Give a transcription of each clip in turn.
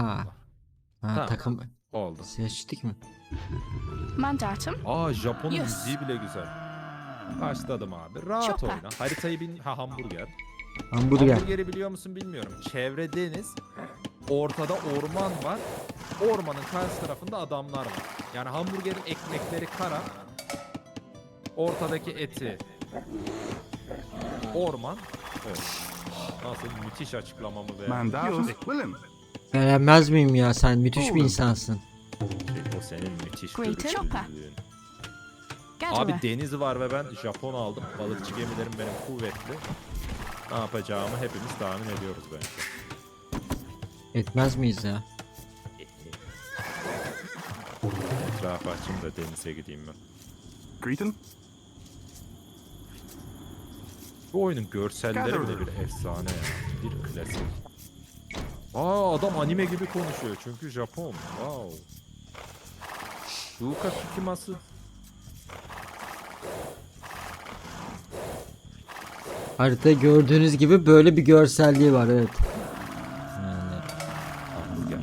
Ha. Ha Tamam. takım Oldu. seçtik mi? Mandatum. Aa Japon'un Yes. müziği bile güzel. Başladım abi. Rahat Chopper. oyna. Haritayı bin... Ha hamburger. Hamburger. Hamburgeri biliyor musun bilmiyorum. Çevre deniz. Ortada orman var. Ormanın karşı tarafında adamlar var. Yani hamburgerin ekmekleri kara. Ortadaki eti. Orman. Evet. Nasıl müthiş açıklamamı beğendin. Mandatum, Willem. Beğenmez miyim ya sen müthiş bir Oğlum. insansın. O senin müthiş. Abi deniz var ve ben Japon aldım. Balıkçı gemilerim benim kuvvetli. Ne yapacağımı hepimiz tahmin ediyoruz bence. Etmez miyiz ya? Etrafı açayım da denize gideyim ben. Greeting. Bu oyunun görselleri bile bir efsane ya. Bir klasik. Aa adam anime gibi konuşuyor çünkü Japon. Wow. Yuka Tsukimasu. Harita gördüğünüz gibi böyle bir görselliği var evet. Yani Hamburger.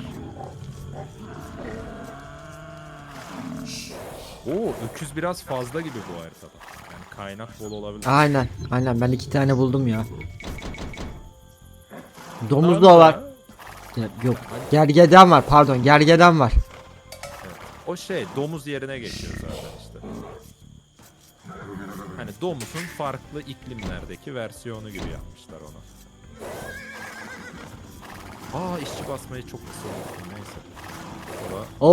Oo öküz biraz fazla gibi bu haritada. Yani kaynak bol olabilir. aynen aynen ben iki tane buldum ya. Domuz da var. Ya, Yok gergeden var pardon gergeden var. O şey domuz yerine geçiyor zaten işte. Hani domuzun farklı iklimlerdeki versiyonu gibi yapmışlar onu. Aa işçi basmayı çok kısa unuttum neyse. O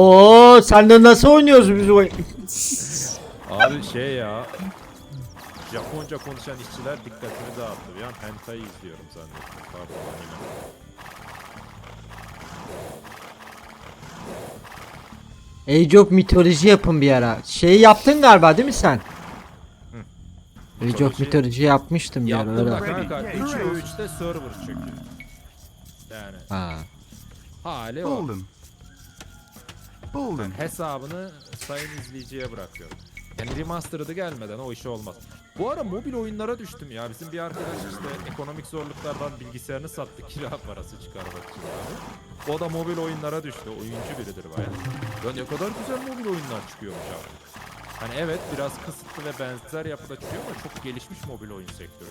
Oo sen de nasıl oynuyoruz biz bu? da- Abi şey ya. Japonca konuşan işçiler dikkatimi dağıttı. Bir an hentai izliyorum zannettim. Pardon anime. Age of mitoloji yapın bir ara. Şeyi yaptın galiba değil mi sen? Age of Mitoloji- yapmıştım bir ara Yaptım da kanka. Ready. 3 ve 3'te server çöküyor. Yani Ha. hali o. Bolden. Bolden. hesabını sayın izleyiciye bırakıyorum. Yani remastered'ı gelmeden o işi olmaz. Bu ara mobil oyunlara düştüm ya. Bizim bir arkadaş işte ekonomik zorluklardan bilgisayarını sattı kira parası çıkarmak için abi. O da mobil oyunlara düştü. Oyuncu biridir bayağı. Ya ne kadar güzel mobil oyunlar çıkıyormuş abi. Hani evet biraz kısıtlı ve benzer yapıda çıkıyor ama çok gelişmiş mobil oyun sektörü.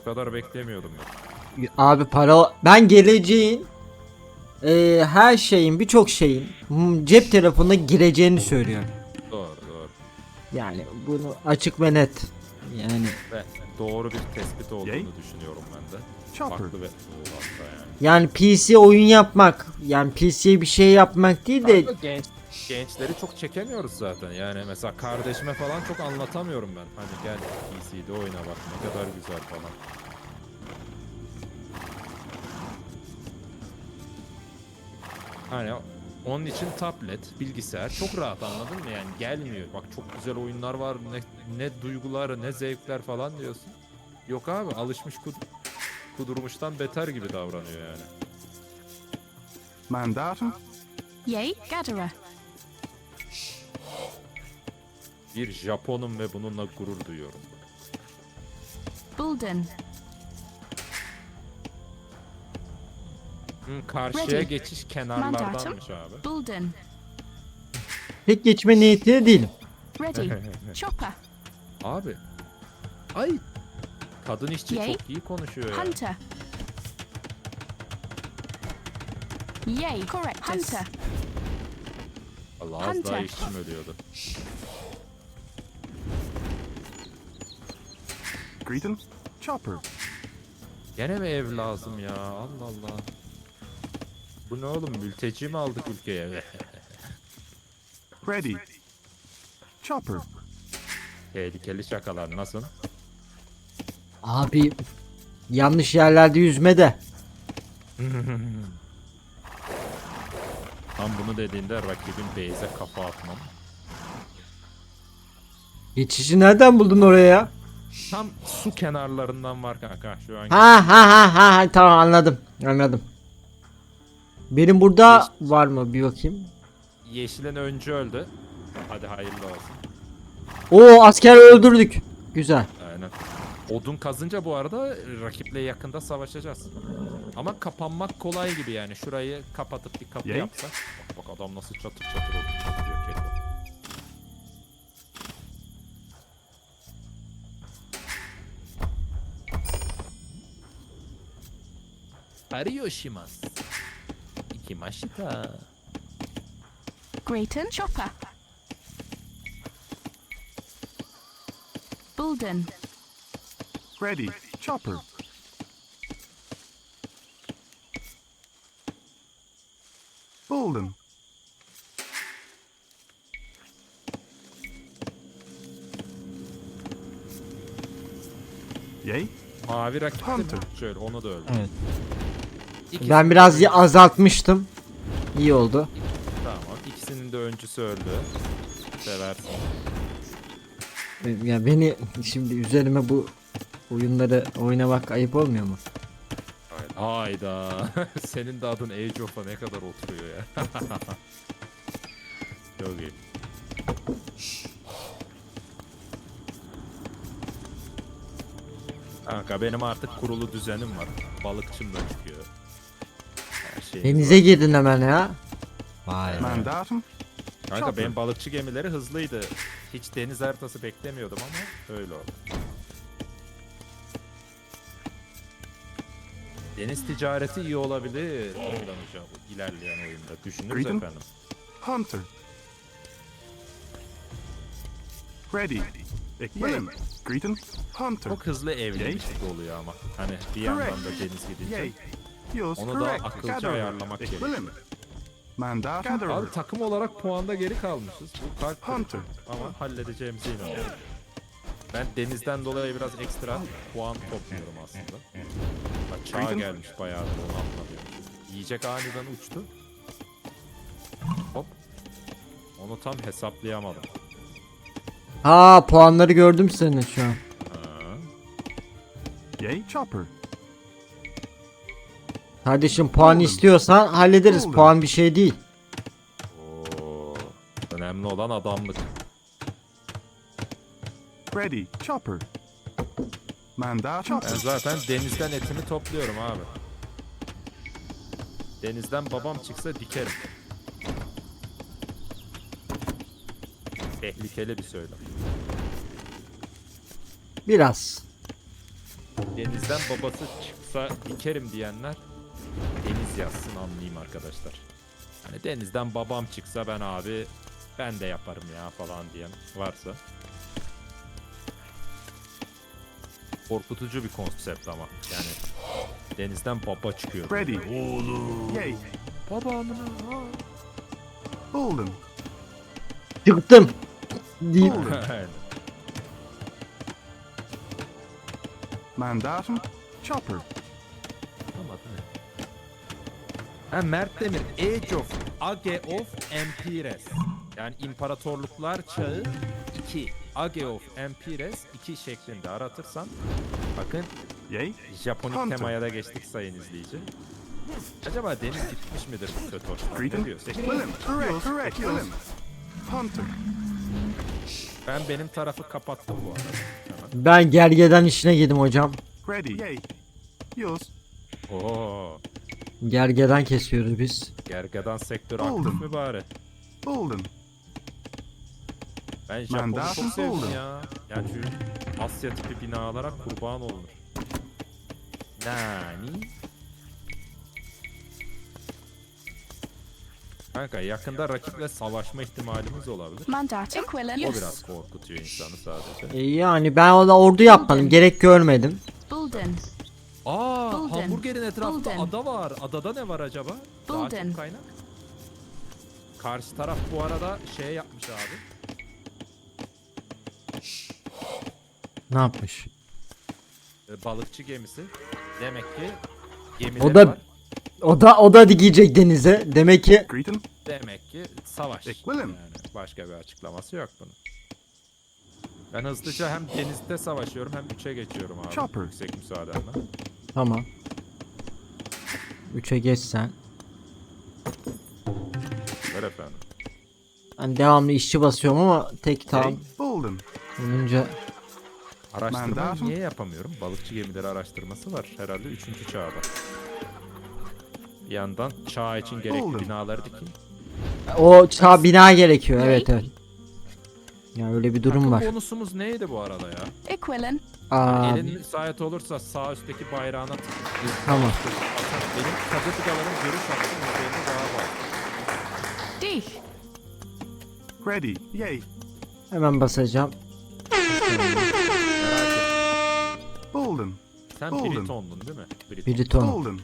Bu kadar beklemiyordum ben. Abi para ben geleceğin eee, her şeyin birçok şeyin cep telefonuna gireceğini söylüyorum. Doğru doğru. Yani bunu açık ve net. Yani Ve doğru bir tespit olduğunu Yay. düşünüyorum ben de. Chopper. Farklı ve Oo, hatta yani. yani PC oyun yapmak yani PC'ye bir şey yapmak değil de Kanka genç gençleri çok çekemiyoruz zaten. Yani mesela kardeşime falan çok anlatamıyorum ben. Hadi gel PC'de oyna bak ne kadar güzel falan. Hani onun için tablet, bilgisayar çok rahat anladın mı? Yani gelmiyor. Bak çok güzel oyunlar var. Ne, ne duygular, ne zevkler falan diyorsun. Yok abi alışmış kud kudurmuştan beter gibi davranıyor yani. Mandatum. Yay. Gatherer. Bir Japonum ve bununla gurur duyuyorum. Bulden. Hı, karşıya Ready. geçiş kenarlardanmış abi. Bulden. tek geçme niyetinde değilim. Ready. Chopper. Abi. Ay. Kadın işçi Yay. çok iyi konuşuyor ya. Hunter. Yay. Correct. Hunter. Allah az daha Hunter. işçim ölüyordu. Greeting. Chopper. Gene mi ev lazım ya? Allah Allah. Bu ne oğlum? Mülteci mi aldık ülkeye? Ready. Chopper. Tehlikeli şakalar nasıl? Abi yanlış yerlerde yüzme de. Tam bunu dediğinde rakibin base'e kafa atmam. Geçişi nereden buldun oraya ya? Tam su kenarlarından var kanka şu an. Ha ha ha ha ha tamam anladım. Anladım. Benim burada var mı bir bakayım. Yeşilin öncü öldü. Hadi hayırlı olsun. Oo asker öldürdük. Güzel. Aynen. Odun kazınca bu arada rakiple yakında savaşacağız. Ama kapanmak kolay gibi yani. Şurayı kapatıp bir kapı Yay. yapsak. Bak, bak adam nasıl çatır çatır odun çatırıyor Keto. Ariyoshimasu. Ikimashita. Grayton, chopper. Bulden, Ready. Chopper. Bolden. Yay. Mavi rakip mi? Hunter. Şöyle onu da öldü. Evet. İkisinin Ben biraz öncüsü- azaltmıştım. İyi oldu. Tamam. İkisinin de öncüsü öldü. Seversin. Ya beni şimdi üzerime bu oyunları oynamak ayıp olmuyor mu? Hayda. Senin de adın Age of'a ne kadar oturuyor ya. Çok iyi. Kanka benim artık kurulu düzenim var. Balıkçım. Her şey. Denize girdin hemen ya. Vay. Mandatum. Kanka benim balıkçı gemileri hızlıydı. Hiç deniz haritası beklemiyordum ama öyle oldu. Deniz ticareti iyi olabilir. Oradan hocam bu ilerleyen oyunda. Düşünürüz Greeting. efendim. Hunter. Ready. Willem. Greeting. Hunter. Çok hızlı evlilik oluyor ama. Hani bir yandan da deniz gidince. Yay. Yours Onu da correct. akılcı ayarlamak gerekiyor. Gatherer. Abi takım olarak puanda geri kalmışız. Bu kalp. Hunter. Ama halledeceğimize inanıyorum. Ben denizden dolayı biraz ekstra puan topluyorum aslında. Bak çağ Greeting. gelmiş bayağı da onu anlamıyorum. Yiyecek aniden uçtu. Hop. Onu tam hesaplayamadım. Ha puanları gördüm senin şu an. Yay. Chopper. Kardeşim puan istiyorsan hallederiz. Puan bir şey değil. Oo. Önemli olan adamlık. Ready. Chopper. Ben zaten denizden etimi topluyorum abi. Denizden babam çıksa dikerim. Tehlikeli bir söylem. Biraz. Denizden babası çıksa dikerim diyenler deniz yazsın anlayayım arkadaşlar. Hani denizden babam çıksa ben abi ben de yaparım ya falan diyen varsa. Korkutucu bir konsept ama yani denizden baba çıkıyor. Ready. Oğlum. Yay. Babamın Bolden. Çıktım. Mandatum. Chopper. Ha Mert Demir Age of Age of Empires yani imparatorluklar çağı 2 Age of Empires 2 şeklinde aratırsan bakın Yay. Japonik Hunter. temaya da geçtik sayın izleyici. Acaba deniz gitmiş midir Kötor? Ne diyorsun? Willem. Correct. Correct. Willem. Hunter. Ben benim tarafı kapattım bu arada. Ben gergeden işine girdim hocam. Ready. Yay. Yours. Oo, Gergeden kesiyoruz biz. gergedan sektörü Oldu. aktif mi bari? Bolden. Ben Japon'u daha çok hızlı sevdim oldu. ya. Yani şu Asya tipi binalara kurban olunur. Nani? Kanka yakında rakiple savaşma ihtimalimiz olabilir. Quillen, O biraz korkutuyor insanı sadece. E, yani ben orada ordu yapmadım. Gerek görmedim. Bulden, Aa, Bulden. hamburgerin etrafında Bulden. ada var. Adada ne var acaba? Daha çok Bulden. kaynak. Karşı taraf bu arada şey yapmış abi. Ne yapmış? e, Balıkçı gemisi. Demek ki gemileri O da- var. O da o da dikecek denize. Demek ki Greeting. Demek ki savaş. Equilin. Yani başka bir açıklaması yok bunun. Ben hızlıca hem denizde savaşıyorum hem 3'e geçiyorum abi. Chopper. Yüksek müsaadenle. Tamam. 3'e geç sen. Ver efendim. Ben devamlı işçi basıyorum ama tek tam. Bolden. olunca Araştırma Mandatum. niye yapamıyorum? Balıkçı gemileri araştırması var herhalde 3. çağda. Bir yandan çağ için gerekli Oldu. binaları dikeyim. O çağ bina gerekiyor. Evet evet. Ya öyle bir durum Takım var. bonusumuz neydi bu arada ya? Equilin. Aa, Elin müsait olursa sağ üstteki bayrağına tık. Tamam. Benim kadıtıgaların görüş hakkım üzerinde daha var. Dich. Ready. Yay. hemen basacağım. Bolden. Sen Oldu. Briton'dun değil mi? Briton. Briton. Bolden.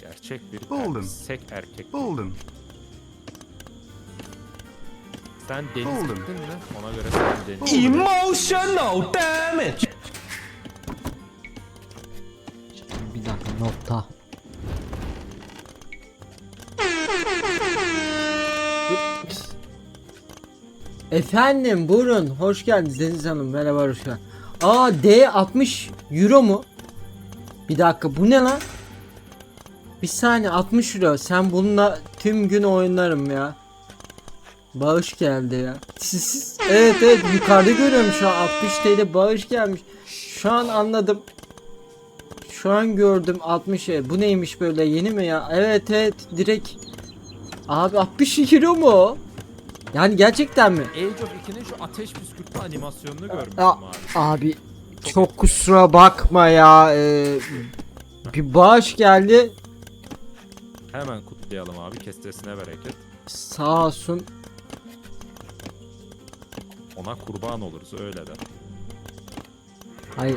Gerçek bir Oldu. er- sek erkek. Bolden. Sen deniz gittin mi? Ona göre sen deniz. Emotional damage. Bir dakika nokta. Efendim buyurun hoş geldiniz Deniz Hanım merhaba hoş geldin. Aa D 60 euro mu? Bir dakika bu ne lan? Bir saniye 60 euro sen bununla tüm gün oynarım ya. Bağış geldi ya. Siz, evet evet yukarıda görüyorum şu an 60 TL bağış gelmiş. Şu an anladım. Şu an gördüm 60 e, Bu neymiş böyle yeni mi ya? Evet evet direkt. Abi 60 euro mu? Yani gerçekten mi? Age of 2'nin şu ateş püskürtme animasyonunu görmüştüm abi. abi çok kusura bakma ya. ee, bir bağış geldi. Hemen kutlayalım abi. Kestesine bereket. Sağ olsun. Ona kurban oluruz öyle de. Ay,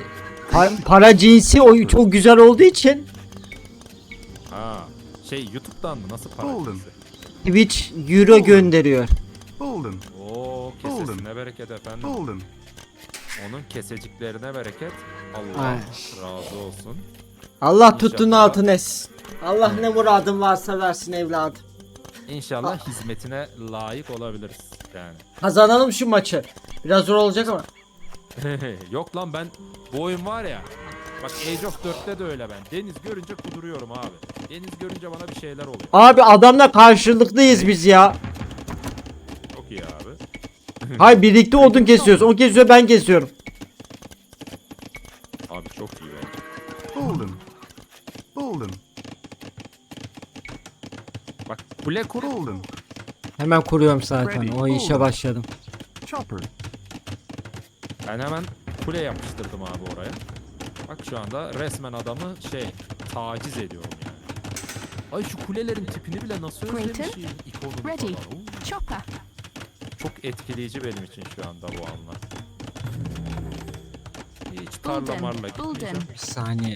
pa- para cinsi o çok güzel olduğu için Ha, şey YouTube'dan mı? Nasıl para Oldu. cinsi? Twitch euro gönderiyor. Bolden. Oo kesesine bereket efendim. Bolden. Onun keseciklerine bereket. Allah Ay. razı olsun. Allah tuttuğun İnşallah. altın etsin. Allah ne muradın varsa versin evladım. İnşallah hizmetine layık olabiliriz yani. Kazanalım şu maçı. Biraz zor olacak ama. Yok lan ben bu oyun var ya. Bak Age of 4'te de öyle ben. Deniz görünce kuduruyorum abi. Deniz görünce bana bir şeyler oluyor. Abi adamla karşılıklıyız biz ya. Çok iyi abi. Hayır birlikte odun kesiyoruz. O kesiyor ben kesiyorum. Abi çok iyi bence. Bolden. Bolden. Bak kule kur. Hemen kuruyorum zaten. Ready, O işe başladım. Chopper. Ben hemen kule yapıştırdım abi oraya. Bak şu anda resmen adamı şey taciz ediyorum yani. Ay şu kulelerin tipini bile nasıl özlemişim. İkonunu Ready. Chopper. Çok etkileyici benim için şu anda bu anlar. Hiç Bulden, tarla marla Bulden. gitmeyeceğim. Bir saniye.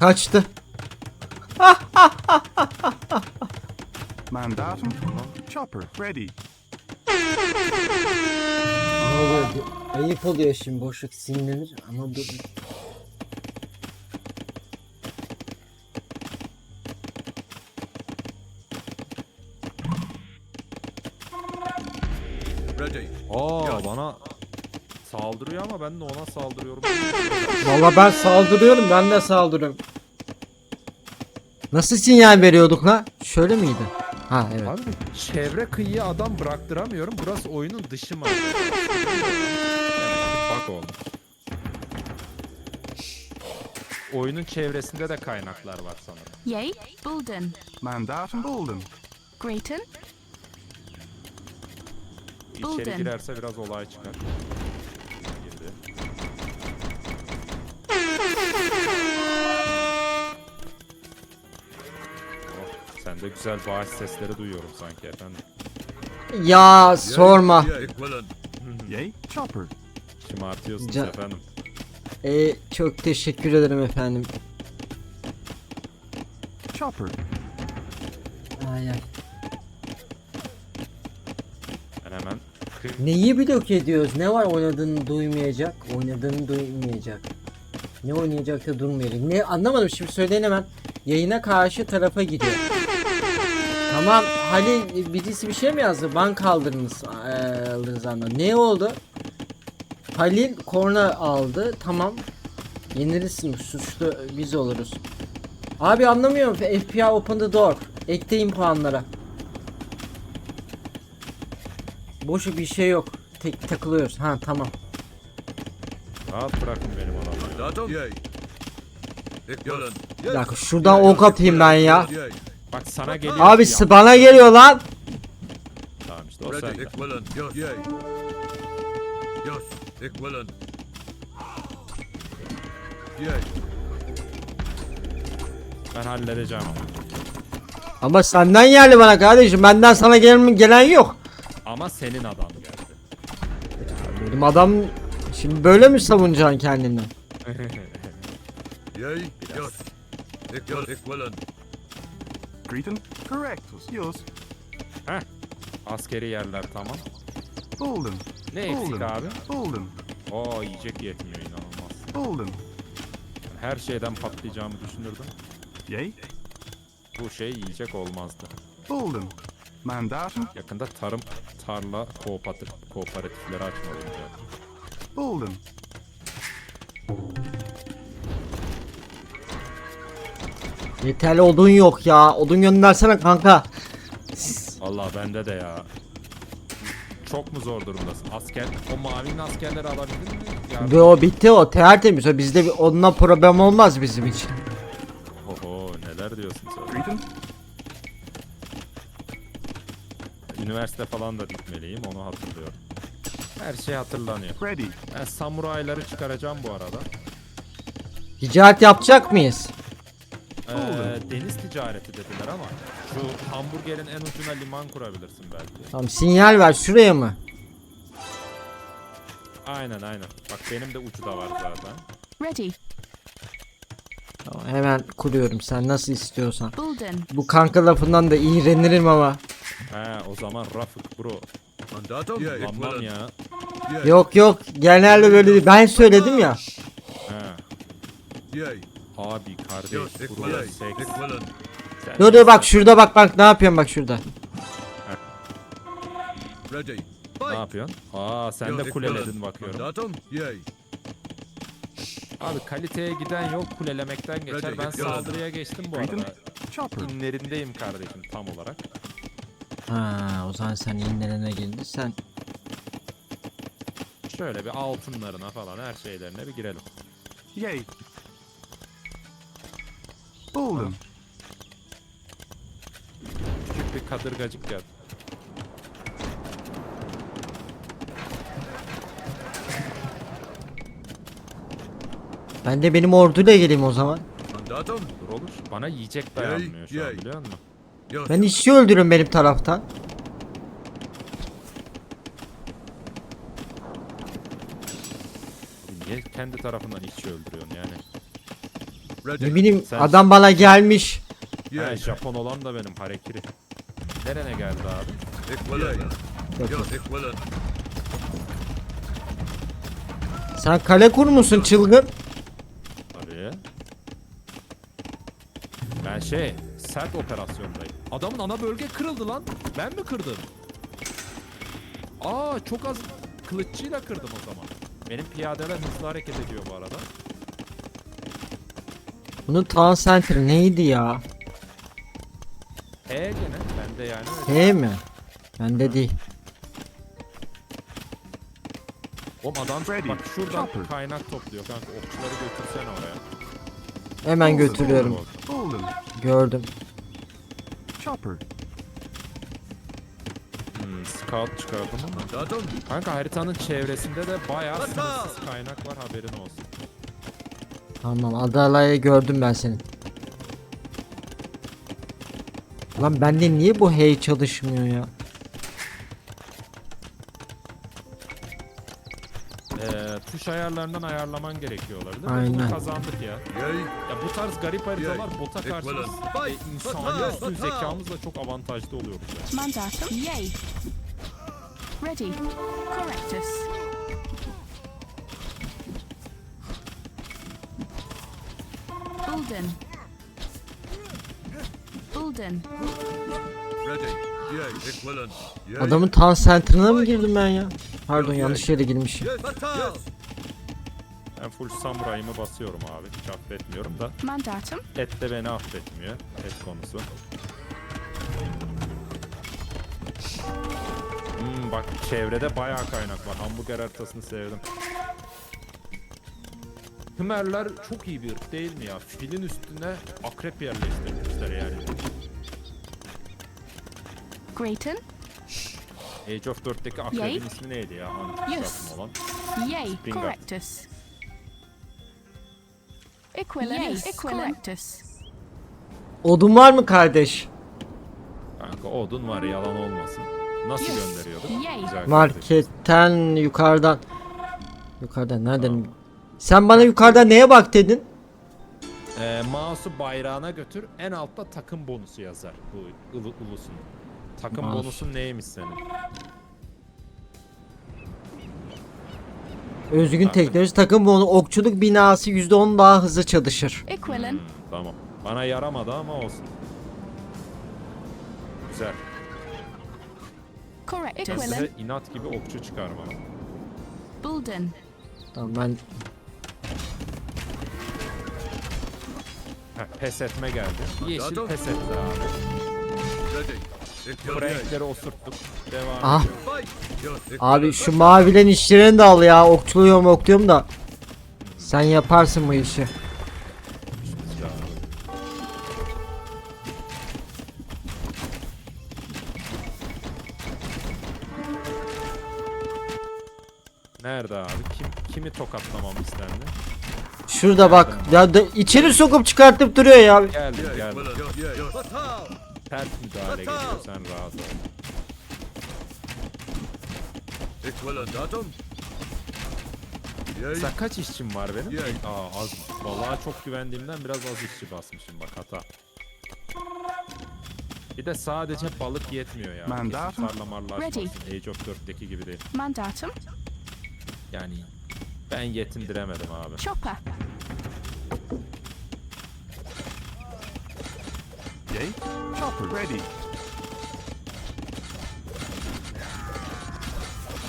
Kaçtı. Mandatum. Chopper. Ready. Ne oluyor? Ayıp oluyor şimdi boşluk sinirlenir ama dur. Aa bana saldırıyor ama ben de ona saldırıyorum. Valla ben saldırıyorum ben de saldırıyorum. Nasıl sinyal veriyorduk la? Şöyle miydi? Ha evet. Abi çevre kıyıya adam bıraktıramıyorum. Burası oyunun dışı mı? Bak oğlum. Oyunun çevresinde de kaynaklar var sanırım. Yay. Bulden. Mandatum. Bolden. Grayton. İçeri Bulden. girerse biraz olay çıkar. Sen de güzel bağış sesleri duyuyorum sanki efendim. Ya sorma. Yay. Chopper. Şımartıyorsunuz Ca- efendim. Ee, çok teşekkür ederim efendim. Chopper. Ay ay. Ben hemen Neyi blok ediyoruz? Ne var oynadığını duymayacak? Oynadığını duymayacak. Ne oynayacak da durmayacak. Ne anlamadım şimdi söyleyin hemen. Yayına karşı tarafa gidiyor. Tamam Halil birisi bir şey mi yazdı? Ban kaldırınız eee, aldınız anla. Ne oldu? Halil korna aldı. Tamam. Yenilirsin suçlu biz oluruz. Abi anlamıyorum FBI open the door. Ekleyin puanlara. Boşu bir şey yok. Tek takılıyoruz. Ha tamam. Rahat bırakın benim adamı. Bir dakika şuradan ok atayım ben ya. Bak sana geliyor. Abi ya. bana geliyor lan. Tamam işte o Ready. sende. Equivalent. Yes. Yay. Yes. Equivalent. Yay. Ben halledeceğim ama. Ama senden geldi bana kardeşim. Benden sana gelen, gelen yok. Ama senin adam geldi. Benim adam şimdi böyle mi savunacaksın kendini? Yay. Yes. Equivalent. Equivalent. Greeting. Correct. Yours. Heh. Askeri yerler tamam. Bolden. Ne eksik abi? Bolden. Oo yiyecek yetmiyor inanılmaz. Bolden. Her şeyden patlayacağımı düşünürdüm. Yay. Bu şey yiyecek olmazdı. Bolden. Mandatum. Yakında tarım, tarla, kooperatif, kooperatifleri açmalıyım zaten. Bolden. Yeterli odun yok ya. Odun göndersene kanka. Allah bende de ya. Çok mu zor durumdasın? Asker, o mavinin askerleri alabildin mi? Yardım- Ve o bitti o tertemiz o bizde bir, onunla problem olmaz bizim için. Oho neler diyorsun sen? Üniversite falan da gitmeliyim onu hatırlıyorum. Her şey hatırlanıyor. Ready. Ben samurayları çıkaracağım bu arada. Ticaret yapacak mıyız? Ee, deniz ticareti dediler ama şu hamburgerin en ucuna liman kurabilirsin belki. Tamam sinyal ver şuraya mı? Aynen aynen. Bak benim de ucu da var zaten. Ready. Tamam, hemen kuruyorum sen nasıl istiyorsan. Bulden. Bu kanka lafından da iğrenirim ama. He o zaman Rafık bro. Mandatum? Anlam ya. Yok yok genelde böyle değil. Ben söyledim ya. He. Abi kardeş seks. Sen Dur dur bak şurada bak bak ne yapıyorum bak şurada. Ready. Ne yapıyorsun? Aa sen de kuleledin bakıyorum. Yay. Abi kaliteye giden yok kulelemekten geçer. Ben saldırıya geçtim bu arada. İnlerindeyim kardeşim tam olarak. Ha o zaman sen inlerine girdin sen. Şöyle bir altınlarına falan her şeylerine bir girelim. Yay. Bolden. Küçük bir kadırgacık geldi. Ben de benim orduyla geleyim o zaman. Mandatum? Dur olur. Bana yiyecek dayanmıyor şu an biliyor musun? Ben işçi öldürün benim taraftan. Niye kendi tarafından işçi öldürüyorsun yani? Ne bileyim Sen- adam bana gelmiş. He, Yay. Japon olan da benim harekiri. Nerene geldi abi? Yes. Sen kale kurmuşsun çılgın. Tabii. Ben şey, sert operasyondayım. Adamın ana bölge kırıldı lan. Ben mi kırdım? Aa çok az kılıççıyla kırdım o zaman. Benim piyadeler hızlı hareket ediyor bu arada. Bunun town center neydi ya? E gene bende yani öyle. H mi? Bende değil. Oğlum adam Freddy, bak şuradan Chopper. kaynak topluyor kanka. Okçuları götürsene oraya. Hemen götürüyorum. Gördüm. Chopper. Hmm, scout çıkardım ama. Kanka haritanın çevresinde de bayağı sınırsız kaynak var haberin olsun. Tamam Adalay'ı gördüm ben senin. Lan bende niye bu hey çalışmıyor ya? Ee, tuş ayarlarından ayarlaman gerekiyor olabilir. Aynen. Bunu kazandık ya. Ya bu tarz garip haritalar bota karşı e, insani üstün zekamızla çok avantajlı oluyoruz ya. Mandatum. Yay. Ready. Correctus. Ready. Yay. Equivalent. Yay. Adamın town center'ına mı girdim ben ya? Pardon yanlış yere girmişim. Yes. Yes. Ben full samurayımı basıyorum abi. Hiç affetmiyorum da. Mandatum. Et de beni affetmiyor. Et konusu. Hmm, bak çevrede bayağı kaynak var. Hamburger haritasını sevdim. Hümerler çok iyi bir ırk değil mi ya? Filin üstüne akrep yerleştirmişler yani. Grayton. Age of 4'teki akrebin Yay. ismi neydi ya? Antik Yes. olan. Yay. Springer. Correctus. Equilin. Equilactus. Odun var mı kardeş? Kanka odun var yalan olmasın. Nasıl Yes. gönderiyorduk? Güzel. Marketten yukarıdan. Yukarıdan nereden? Sen bana yukarıdan neye bak dedin? Ee, mouse'u bayrağına götür. En altta takım bonusu yazar bu ulu, ulusun. Takım Mouse. bonusun neymiş senin? Özgün teknoloji takım bunu okçuluk binası %10 daha hızlı çalışır. Equilin. Hmm, tamam. Bana yaramadı ama olsun. Güzel. Correctus. Size inat gibi okçu çıkar bana. Bulden. Tamam ben Heh, pes etme geldi. Yeşil pes etti abi. Frankleri osurttuk. Devam Ah. abi şu mavilen işlerini de al ya. Okçuluyorum okluyorum da. Sen yaparsın bu işi. Nerede abi? Kim kimi tokatlamam istendi? Şurada bak. Ya da içeri sokup çıkartıp duruyor ya. Geldim geldim. Ters müdahale geliyor sen rahat ol. Kaç işçim var benim? Aa az. Vallahi çok güvendiğimden biraz az işçi basmışım bak hata. Bir de sadece balık yetmiyor ya. Ready. Kesin tarlamarlaşmasın. Age of 4'teki gibi değil. Mandatum. Yani ben yetindiremedim abi. Chopper. Yay. Chopper. Ready.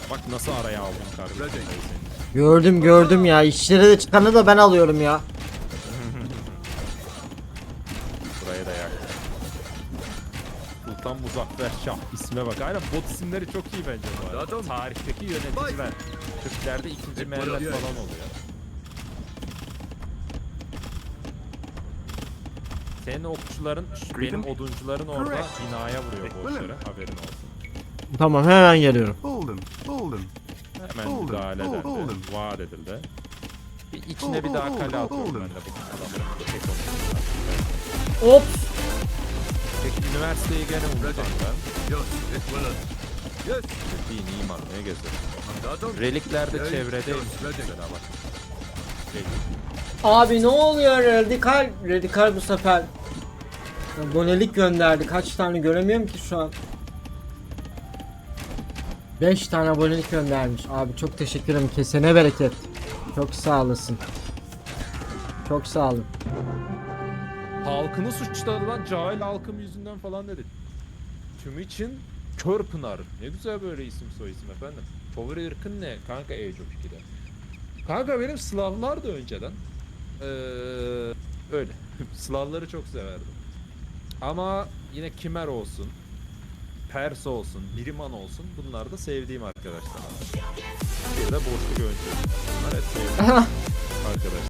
Bak nasıl araya aldım kardeşim. Gördüm gördüm ya. İşlere de çıkanı da ben alıyorum ya. Sultan Muzaffer Şah isme bak. Aynen bot isimleri çok iyi bence bu arada. Adam. Tarihteki yöneticiler. Türklerde ikinci Mehmet falan oluyor. Senin okçuların, benim oduncuların orada binaya vuruyor boşları. Haberin olsun. Tamam hemen geliyorum. Bolden. Bolden. Hemen Oldu, müdahale oldu, edildi. oldu. Vaat edildi. Bir içine bir daha kale atıyorum oldu. ben de bu adamların. Tek. Hop. Üniversiteyi gene unutan ben. Dini iman ne gezer. Reliklerde mesela bak. Relik. Abi ne oluyor radikal? Radikal bu sefer. Abonelik gönderdi. Kaç tane göremiyorum ki şu an. 5 tane abonelik göndermiş. Abi çok teşekkür ederim. Kesene bereket. Çok sağ olasın. Çok sağ olun. Halkını suçladı lan cahil halkım yüzünden falan dedi. Tüm için Kör Pınar. Ne güzel böyle isim soy isim efendim. Favori ırkın ne? Kanka Age of 2'de. Kanka benim Slavlar da önceden. Ee, öyle. Slavları çok severdim. Ama yine Kimer olsun. Pers olsun, Miriman olsun. Bunlar da sevdiğim arkadaşlar. Bir de boşluk öncü. Bunlar hep sevdiğim arkadaşlar.